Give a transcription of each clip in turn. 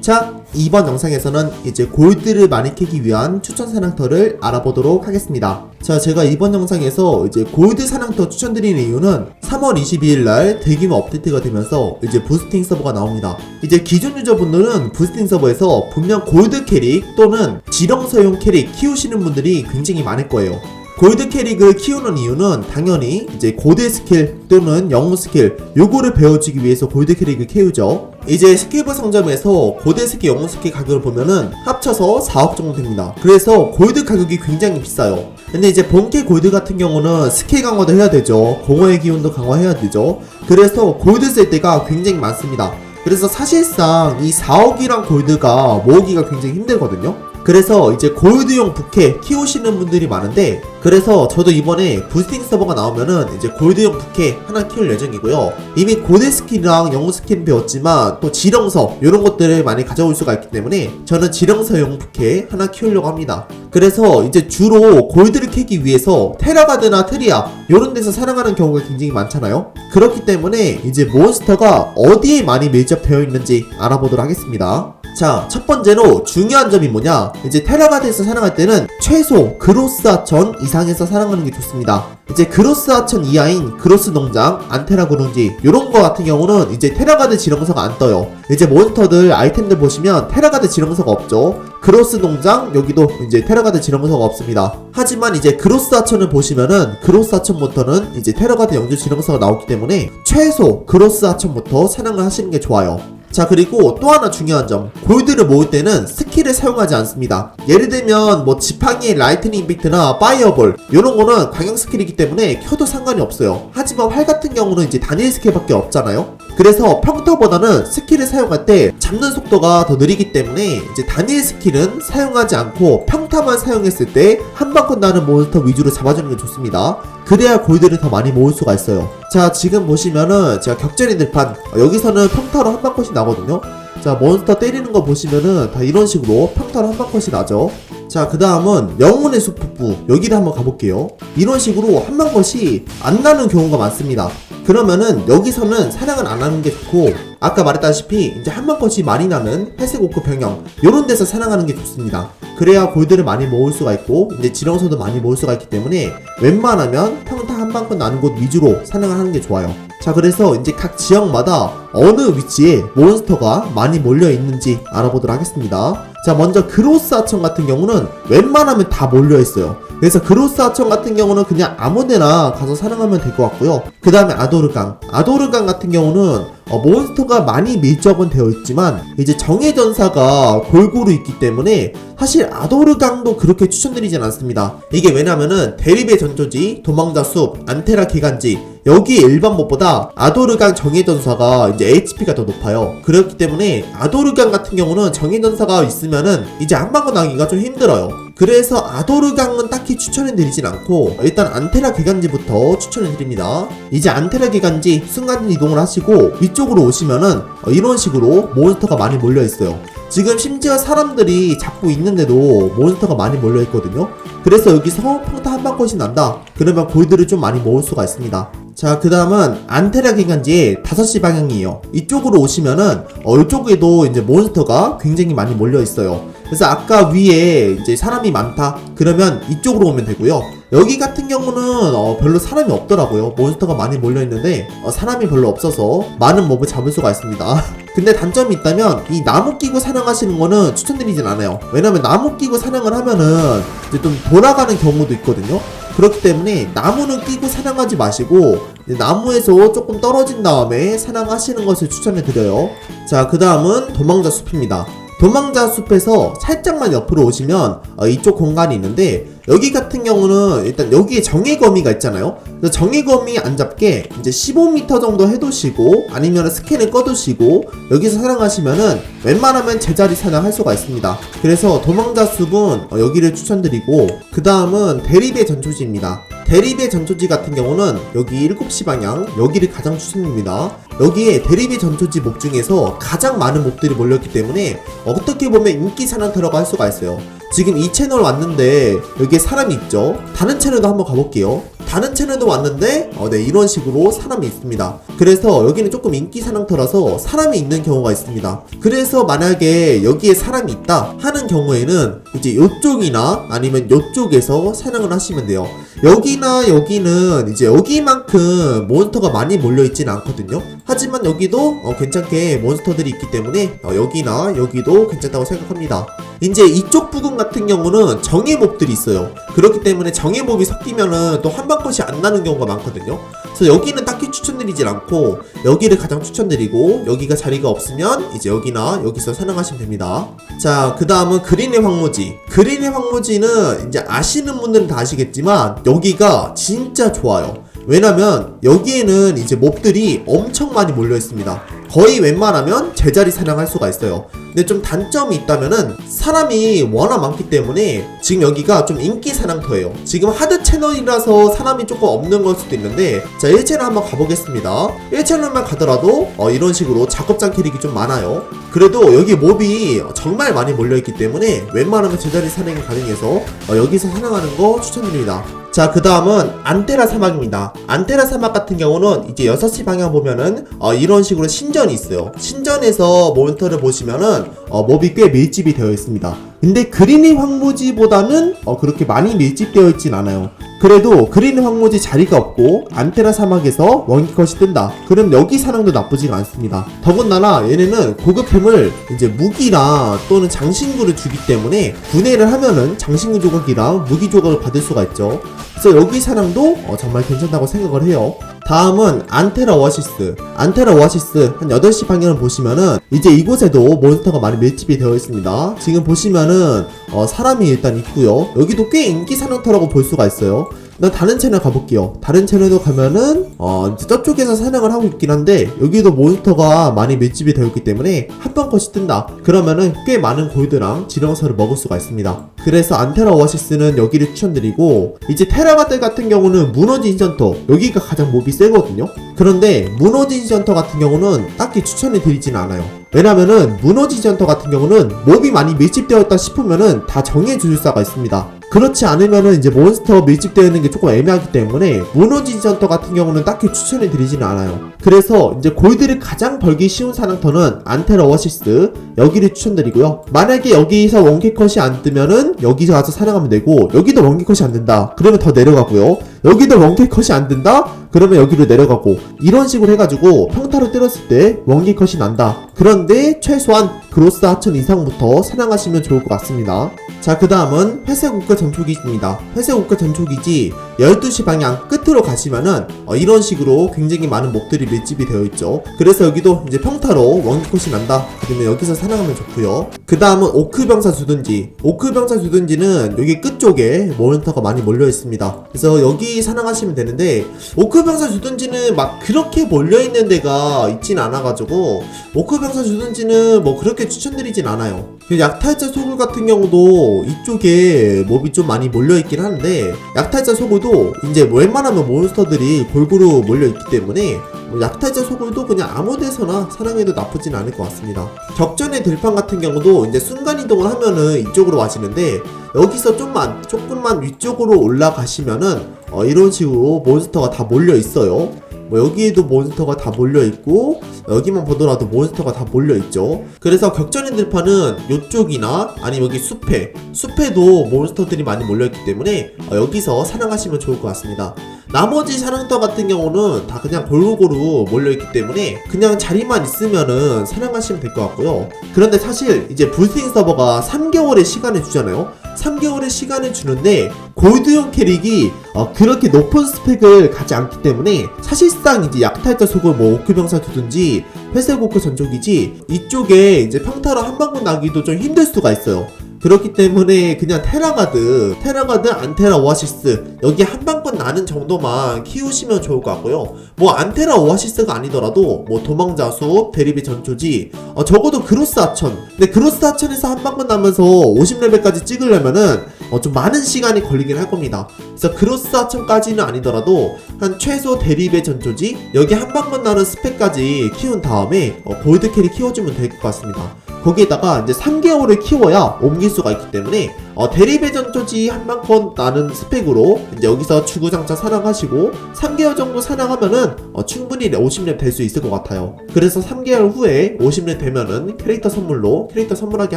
자, 이번 영상에서는 이제 골드를 많이 캐기 위한 추천 사냥터를 알아보도록 하겠습니다. 자, 제가 이번 영상에서 이제 골드 사냥터 추천드리는 이유는 3월 22일 날 대규모 업데이트가 되면서 이제 부스팅 서버가 나옵니다. 이제 기존 유저분들은 부스팅 서버에서 분명 골드 캐릭 또는 지렁서용 캐릭 키우시는 분들이 굉장히 많을 거예요. 골드 캐릭을 키우는 이유는 당연히 이제 고대 스킬 또는 영웅 스킬 요거를 배워주기 위해서 골드 캐릭을 키우죠. 이제 스킬버 상점에서 고대 스킬 영웅 스킬 가격을 보면은 합쳐서 4억 정도 됩니다. 그래서 골드 가격이 굉장히 비싸요. 근데 이제 본캐 골드 같은 경우는 스킬 강화도 해야 되죠. 공허의 기운도 강화해야 되죠. 그래서 골드 쓸 때가 굉장히 많습니다. 그래서 사실상 이 4억이란 골드가 모으기가 굉장히 힘들거든요. 그래서 이제 골드용 부캐 키우시는 분들이 많은데 그래서 저도 이번에 부스팅 서버가 나오면은 이제 골드용 부캐 하나 키울 예정이고요. 이미 고대 스킬이랑 영웅 스킬 배웠지만 또 지령서 이런 것들을 많이 가져올 수가 있기 때문에 저는 지령서용 부캐 하나 키우려고 합니다. 그래서 이제 주로 골드를 캐기 위해서 테라가드나 트리아 이런 데서 사냥하는 경우가 굉장히 많잖아요. 그렇기 때문에 이제 몬스터가 어디에 많이 밀접되어 있는지 알아보도록 하겠습니다. 자, 첫 번째로 중요한 점이 뭐냐? 이제 테라가드에서 사냥할 때는 최소 그로스 하천 이상에서 사냥하는 게 좋습니다. 이제 그로스 하천 이하인 그로스 농장, 안테라 그룬지 요런 거 같은 경우는 이제 테라가드 지령서가 안 떠요. 이제 몬스터들 아이템들 보시면 테라가드 지령서가 없죠. 그로스 농장 여기도 이제 테라가드 지령서가 없습니다. 하지만 이제 그로스 하천을 보시면은 그로스 하천부터는 이제 테라가드 영주 지령서가 나오기 때문에 최소 그로스 하천부터 사냥을 하시는 게 좋아요. 자 그리고 또 하나 중요한 점. 골드를 모을 때는 스킬을 사용하지 않습니다. 예를 들면 뭐 지팡이 라이트닝 임팩트나 파이어볼 이런 거는 광역 스킬이기 때문에 켜도 상관이 없어요. 하지만 활 같은 경우는 이제 단일 스킬밖에 없잖아요 그래서 평타보다는 스킬을 사용할 때 잡는 속도가 더 느리기 때문에 이제 단일 스킬은 사용하지 않고 평타만 사용했을 때 한 방 끝나는 몬스터 위주로 잡아주는 게 좋습니다 그래야 골드를 더 많이 모을 수가 있어요. 자, 지금 보시면은 제가 격전의 들판 어, 여기서는 평타로 한 방컷이 나거든요. 자, 몬스터 때리는 거 보시면은 다 이런 식으로 평타로 한 방컷이 나죠. 자, 그 다음은 영혼의 수프부 여기를 한번 가볼게요. 이런 식으로 한 방컷이 안 나는 경우가 많습니다. 그러면은 여기서는 사냥을 안 하는 게 좋고 아까 말했다시피 이제 한 방컷이 많이 나는 회색 오크 병영 요런 데서 사냥하는 게 좋습니다. 그래야 골드를 많이 모을 수가 있고 이제 지령서도 많이 모을 수가 있기 때문에 웬만하면 평타 한 방컷 나는 곳 위주로 사냥을 하는 게 좋아요. 자 그래서 이제 각 지역마다 어느 위치에 몬스터가 많이 몰려 있는지 알아보도록 하겠습니다. 자 먼저 그로스 하천 같은 경우는 웬만하면 다 몰려 있어요. 그래서 그로스 하천 같은 경우는 그냥 아무데나 가서 사냥하면 될 것 같고요. 그 다음에 아도르강. 아도르강 같은 경우는 어, 몬스터가 많이 밀접은 되어 있지만 이제 정의 전사가 골고루 있기 때문에 사실 아도르강도 그렇게 추천드리진 않습니다. 이게 왜냐면은 대립의 전조지, 도망자 숲, 안테라 기간지 여기 일반 몹보다 아도르강 정의전사가 이제 HP가 더 높아요. 그렇기 때문에 아도르강 같은 경우는 정의전사가 있으면은 이제 한방거 나기가 좀 힘들어요. 그래서 아도르강은 딱히 추천해 드리진 않고 일단 안테라 기간지부터 추천해 드립니다. 이제 안테라 기간지 순간 이동을 하시고 위쪽으로 오시면은 어, 이런 식으로 몬스터가 많이 몰려 있어요. 지금 심지어 사람들이 잡고 있는데도 몬스터가 많이 몰려 있거든요. 그래서 여기서 평타 한 방컷이 난다. 그러면 골드를 좀 많이 모을 수가 있습니다. 자, 그 다음은 안테라 기간지의 5시 방향이에요. 이쪽으로 오시면은, 어, 이쪽에도 이제 몬스터가 굉장히 많이 몰려 있어요. 그래서 아까 위에 이제 사람이 많다. 그러면 이쪽으로 오면 되고요. 여기 같은 경우는 어, 별로 사람이 없더라고요. 몬스터가 많이 몰려 있는데 어, 사람이 별로 없어서 많은 몹을 잡을 수가 있습니다. 근데 단점이 있다면 이 나무 끼고 사냥하시는 거는 추천드리진 않아요. 왜냐면 나무 끼고 사냥을 하면은 이제 좀 돌아가는 경우도 있거든요. 그렇기 때문에 나무는 끼고 사냥하지 마시고 나무에서 조금 떨어진 다음에 사냥하시는 것을 추천해 드려요. 자, 그 다음은 도망자 숲입니다. 도망자 숲에서 살짝만 옆으로 오시면 어, 이쪽 공간이 있는데 여기 같은 경우는 일단 여기에 정의 거미가 있잖아요. 그래서 정의 거미 안 잡게 이제 15m 정도 해두시고 아니면 스캔을 꺼두시고 여기서 사냥하시면은 웬만하면 제자리 사냥할 수가 있습니다. 그래서 도망자 숲은 어, 여기를 추천드리고 그 다음은 대립의 전초지입니다. 대립의 전초지 같은 경우는 여기 7시 방향 여기를 가장 추천드립니다. 여기에 대립의 전초지 몹 중에서 가장 많은 몹들이 몰렸기 때문에 어떻게 보면 인기 사냥 들어갈 수가 있어요. 지금 이 채널 왔는데 여기에 사람이 있죠. 다른 채널도 한번 가볼게요. 다른 채널도 왔는데 어, 네 이런 식으로 사람이 있습니다. 그래서 여기는 조금 인기 사냥터라서 사람이 있는 경우가 있습니다. 그래서 만약에 여기에 사람이 있다 하는 경우에는 이제 이쪽이나 아니면 이쪽에서 사냥을 하시면 돼요. 여기나 여기는 이제 여기만큼 몬스터가 많이 몰려 있지는 않거든요. 하지만 여기도 어, 괜찮게 몬스터들이 있기 때문에 어, 여기나 여기도 괜찮다고 생각합니다. 이제 이쪽 부분 같은 경우는 정예 몹들이 있어요. 그렇기 때문에 정예 몹이 섞이면은 또 한방 컷이 안 나는 경우가 많거든요. 그래서 여기는 딱히 추천드리질 않고 여기를 가장 추천드리고 여기가 자리가 없으면 이제 여기나 여기서 사냥하시면 됩니다. 자, 그 다음은 그린의 황무지. 그린의 황무지는 이제 아시는 분들은 다 아시겠지만 여기가 진짜 좋아요. 왜냐면 여기에는 이제 몹들이 엄청 많이 몰려 있습니다. 거의 웬만하면 제자리 사냥할 수가 있어요. 근데 좀 단점이 있다면은 사람이 워낙 많기 때문에 지금 여기가 좀 인기 사냥터예요. 지금 하드 채널이라서 사람이 조금 없는 걸 수도 있는데 자 1채널 한번 가보겠습니다. 1채널만 가더라도 어, 이런 식으로 작업장 캐릭이 좀 많아요. 그래도 여기 몹이 정말 많이 몰려있기 때문에 웬만하면 제자리 사냥이 가능해서 어, 여기서 사냥하는 거 추천드립니다. 자, 그 다음은 안테라 사막입니다. 안테라 사막 같은 경우는 이제 6시 방향 보면은 어, 이런 식으로 신전이 있어요. 신전에서 몬스터를 보시면은 어, 몹이 꽤 밀집이 되어 있습니다. 근데 그린의 황무지보다는 어, 그렇게 많이 밀집되어 있진 않아요. 그래도 그린 황무지 자리가 없고 안테라 사막에서 원기컷이 뜬다. 그럼 여기 사냥도 나쁘지가 않습니다. 더군다나 얘네는 고급템을 이제 무기랑 또는 장신구를 주기 때문에 분해를 하면은 장신구 조각이랑 무기 조각을 받을 수가 있죠. 그래서 여기 사냥도 어, 정말 괜찮다고 생각을 해요. 다음은 안테라 오아시스. 안테라 오아시스 한 8시 방향을 보시면은 이제 이곳에도 몬스터가 많이 밀집이 되어 있습니다. 지금 보시면은 어, 사람이 일단 있고요. 여기도 꽤 인기 사냥터라고 볼 수가 있어요. 나 다른 채널 가볼게요. 다른 채널도 가면은 어 저쪽에서 사냥을 하고 있긴 한데 여기도 몬스터가 많이 밀집이 되어 있기 때문에 한 번 컷이 뜬다. 그러면은 꽤 많은 골드랑 지령서를 먹을 수가 있습니다. 그래서 안테라 오아시스는 여기를 추천드리고 이제 테라가들 같은 경우는 무너진 센터 여기가 가장 몹이 세거든요. 그런데 무너진 센터 같은 경우는 딱히 추천을 드리진 않아요. 왜냐면은 무너진 센터 같은 경우는 몹이 많이 밀집되어 있다 싶으면은 다 정해 주술사가 있습니다. 그렇지 않으면은 이제 몬스터 밀집되어 있는 게 조금 애매하기 때문에 무너진 센터 같은 경우는 딱히 추천해 드리지는 않아요. 그래서 이제 골드를 가장 벌기 쉬운 사냥터는 안테라 오아시스 여기를 추천드리고요. 만약에 여기서 원캐컷이 안 뜨면은 여기서 가서 사냥하면 되고 여기도 원캐컷이 안 된다. 그러면 더 내려가고요. 여기도 원캐컷이 안 된다? 그러면 여기로 내려가고 이런 식으로 해가지고 평타로 때렸을 때 원캐컷이 난다. 그런데 최소한 그로스 하천 이상부터 사냥하시면 좋을 것 같습니다. 자, 그 다음은 회색 우크 전초기지입니다. 회색 우크 전초기지 12시 방향 끝으로 가시면은 어, 이런 식으로 굉장히 많은 몹들이 밀집이 되어 있죠. 그래서 여기도 이제 평타로 원기컷이 난다. 그러면 여기서 사냥하면 좋고요. 그 다음은 오크병사 주둔지. 오크병사 주둔지는 여기 끝쪽에 몬스터가 많이 몰려 있습니다. 그래서 여기 사냥하시면 되는데 오크 병사 주둔지는 막 그렇게 몰려 있는 데가 있진 않아가지고 오크병사 주둔지는 뭐 그렇게 추천드리진 않아요. 그 약탈자 소굴 같은 경우도 이쪽에 몹이 좀 많이 몰려 있긴 하는데 약탈자 소굴도 이제 웬만하면 몬스터들이 골고루 몰려 있기 때문에 뭐 약탈자 소굴도 그냥 아무 데서나 사냥해도 나쁘진 않을 것 같습니다. 격전의 들판 같은 경우도 이제 순간 이동을 하면은 이쪽으로 와지는데 여기서 좀만 조금만 위쪽으로 올라가시면은 어, 이런 식으로 몬스터가 다 몰려 있어요. 뭐 여기에도 몬스터가 다 몰려 있고 여기만 보더라도 몬스터가 다 몰려 있죠. 그래서 격전의 들판은 이쪽이나 아니면 여기 숲에 숲에도 몬스터들이 많이 몰려 있기 때문에 어, 여기서 사냥하시면 좋을 것 같습니다. 나머지 사냥터 같은 경우는 다 그냥 골고루 몰려있기 때문에 그냥 자리만 있으면은 사냥하시면 될 것 같고요. 그런데 사실 이제 불스윙 서버가 3개월의 시간을 주잖아요. 3개월의 시간을 주는데 골드용 캐릭이 어, 그렇게 높은 스펙을 가지 않기 때문에 사실상 이제 약탈자 속을 뭐 오크병사 두든지 회색 오크 전족이지 이쪽에 이제 평타로 한 방울 나기도 좀 힘들 수가 있어요. 그렇기 때문에 그냥 테라가드, 테라가드, 안테라 오아시스 여기 한 방권 나는 정도만 키우시면 좋을 것 같고요. 뭐 안테라 오아시스가 아니더라도 뭐 도망자수, 대리비 전초지, 어, 적어도 그로스 하천. 근데 그로스 하천에서 한 방권 나면서 50레벨까지 찍으려면은 어, 좀 많은 시간이 걸리긴 할 겁니다. 그래서 그로스 하천까지는 아니더라도 한 최소 대리배 전초지 여기 한 방권 나는 스펙까지 키운 다음에 어, 골드 캐리 키워주면 될 것 같습니다. 거기에다가 이제 3개월을 키워야 옮길 수가 있기 때문에 어, 대리배 전초지 한방컨 나는 스펙으로 이제 여기서 주구장창 사냥하시고 3개월 정도 사냥하면은 어, 충분히 50렙 될 수 있을 것 같아요. 그래서 3개월 후에 50렙 되면은 캐릭터 선물로 캐릭터 선물하게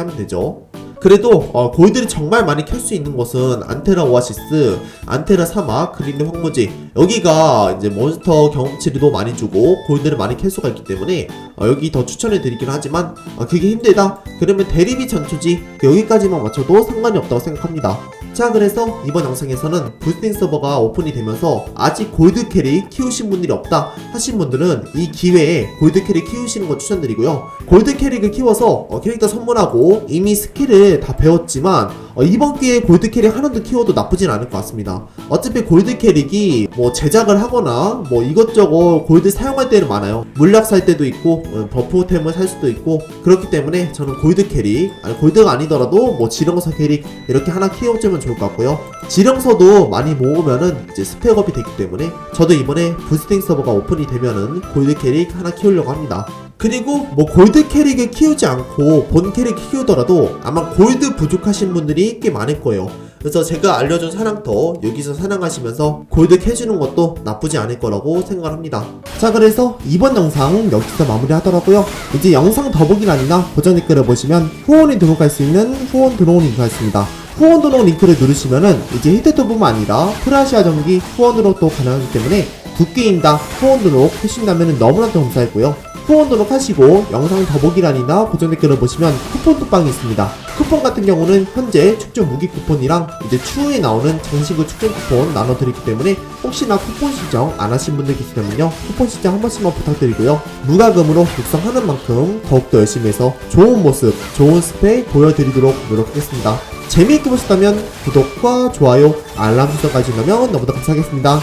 하면 되죠. 그래도 어, 골드를 정말 많이 캘수 있는 곳은 안테라 오아시스, 안테라 사막, 그린드 황무지. 여기가 이제 몬스터 경험치도 많이 주고 골드를 많이 캘 수가 있기 때문에 어, 여기 더 추천해 드리긴 하지만 어, 그게 힘들다. 그러면 대리비 전투지 여기까지만 맞춰도 상관이 없다고 생각합니다. 자 그래서 이번 영상에서는 부스팅 서버가 오픈이 되면서 아직 골드 캐릭 키우신 분들이 없다 하신 분들은 이 기회에 골드 캐릭 키우시는 거 추천드리고요. 골드 캐릭을 키워서 어, 캐릭터 선물하고 이미 스킬을 다 배웠지만 어, 이번 기회에 골드 캐릭 하나도 키워도 나쁘진 않을 것 같습니다. 어차피 골드 캐릭이 뭐 제작을 하거나 뭐 이것저것 골드 사용할 때는 많아요. 물약 살 때도 있고 어, 버프템을 살 수도 있고 그렇기 때문에 저는 골드 캐릭 아니 골드가 아니더라도 뭐 지령서 캐릭 이렇게 하나 키워주면 좋을 것 같고요. 지령서도 많이 모으면은 이제 스펙업이 되기 때문에 저도 이번에 부스팅 서버가 오픈이 되면은 골드 캐릭 하나 키우려고 합니다 그리고 뭐 골드 캐릭을 키우지 않고 본 캐릭 키우더라도 아마 골드 부족하신 분들이 꽤 많을 거예요. 그래서 제가 알려준 사냥터 여기서 사냥하시면서 골드 캐주는 것도 나쁘지 않을 거라고 생각을 합니다. 자 그래서 이번 영상 여기서 마무리 하더라고요. 이제 영상 더보기란이나 고정 댓글을 보시면 후원이 등록할 수 있는 후원 등록 링크가 있습니다. 후원 등록 링크를 누르시면은 이제 히트톱뿐만 아니라 프라시아 전기 후원 등록도 가능하기 때문에 두 게임 다 후원 등록 하신다면 너무나도 감사했고요. 후원 등록하시고 영상 더보기란이나 고정 댓글을 보시면 쿠폰 톡방이 있습니다. 쿠폰 같은 경우는 현재 축전 무기 쿠폰이랑 이제 추후에 나오는 장신구 축전 쿠폰 나눠드리기 때문에 혹시나 쿠폰 신청 안 하신 분들 계시다면요 쿠폰 신청 한 번씩만 부탁드리고요 무과금으로 육성하는 만큼 더욱더 열심히 해서 좋은 모습, 좋은 스펙 보여드리도록 노력하겠습니다. 재미있게 보셨다면 구독과 좋아요, 알람 설정까지 누르면 너무나 감사하겠습니다.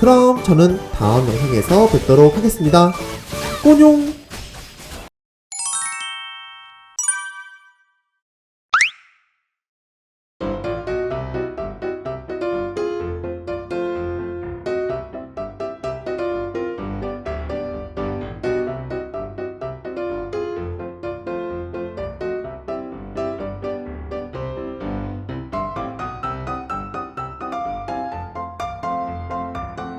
그럼 저는 다음 영상에서 뵙도록 하겠습니다. 꼬뇽